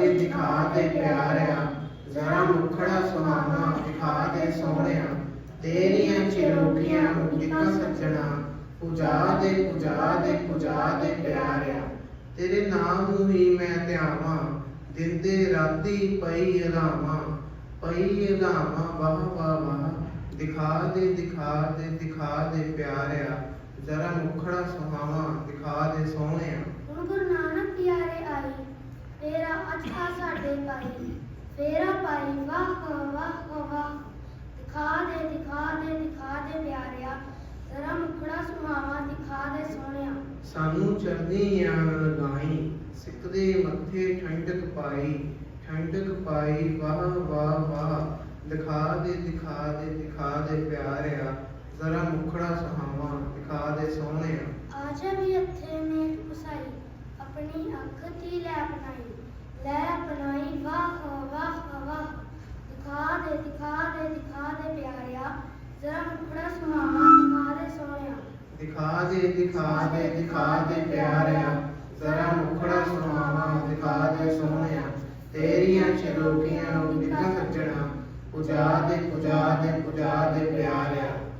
ਦੇ ਦਿਖਾ ਦੇ ਪਿਆਰਿਆ ਜ਼ਰਾ ਮੁਖੜਾ ਸੁਹਾਵਾ ਦਿਖਾ ਦੇ ਸੋਹਣਿਆ ਤੇਰੀਆਂ ਚਿਰੋਟੀਆਂ ਮੁਕਤਾ ਸੱਜਣਾ ਪੁਜਾ ਦੇ ਪੁਜਾ ਦੇ ਪੁਜਾ ਦੇ ਪਿਆਰਿਆ ਤੇਰੇ ਨਾਮ ਨੂੰ ਹੀ ਮੈਂ ਧਿਆਵਾਂ ਦਿਨ ਦੇ ਰਾਤੀ ਪਈ ਅਲਾਵਾਂ ਪਈ ਅਲਾਵਾਂ ਵਾਹ ਵਾਹ ਵਾਹ ਦਿਖਾ ਦੇ ਦਿਖਾ ਦੇ ਦਿਖਾ ਦੇ ਪਿਆਰਿਆ ਜ਼ਰਾ ਮੁਖੜਾ ਸੁਹਾਵਾ ਪਾਈ ਫੇਰਾ ਪਾਈ ਵਾਹ ਵਾਹ ਵਾਹ ਦਿਖਾ ਦੇ ਦਿਖਾ ਦੇ ਦਿਖਾ ਦੇ ਪਿਆਰਿਆ। ਜ਼ਰਾ ਮੁਖੜਾ ਸੁਹਾਵਾ ਦਿਖਾ ਦੇ ਸੋਹਣਿਆ। ਸਾਨੂੰ ਚਰਨੀ ਯਾਨ ਲਗਾਈ ਸਿੱਖ ਦੇ ਮੱਥੇ ਠੰਡਕ ਪਾਈ ਠੰਡਕ ਪਾਈ ਵਾਹ ਵਾਹ ਵਾਹ। ਦਿਖਾ ਦੇ ਦਿਖਾ ਦੇ ਦਿਖਾ ਦੇ ਪਿਆਰਿਆ। ਜ਼ਰਾ ਮੁਖੜਾ ਸੁਹਾਵਾ ਦਿਖਾ ਦੇ ਸੋਹਣਿਆ। ਆਜਾ ਵੀ ਹੱਥੇ ਮੇਟ ਪੁਸਾਈ ਆਪਣੀ ਅੱਖ ਦੀ ਲੈ ਅਪਣਾਈ ਲੈ ਅਪਣਾਈ ਵਾਹ ਵਾਹ ਵਾਹ ਦਿਖਾ ਦੇ ਦਿਖਾ ਦੇ ਦਿਖਾ ਦੇ ਪਿਆਰਿਆ ਜ਼ਰਾ ਮੁਖੜਾ ਸੁਹਾਵਾ ਦਿਖਾ ਦੇ ਸੋਹਣਿਆ ਦਿਖਾ ਦੇ ਦਿਖਾ ਦੇ ਦਿਖਾ ਦੇ ਪਿਆਰਿਆ। ਜ਼ਰਾ ਮੁਖੜਾ ਸੁਹਾਵਾ ਦਿਖਾ ਦੇ ਸੋਹਣਿਆ। ਤੇਰੀਆਂ ਚਲੋਕੀਆਂ ਨੂੰ ਦਿਖਾ ਸੱਜਣਾ। ਪੁਜਾ ਦੇ ਪੁਜਾ ਦੇ ਪੁਜਾ ਦੇ ਪਿਆਰਿਆ।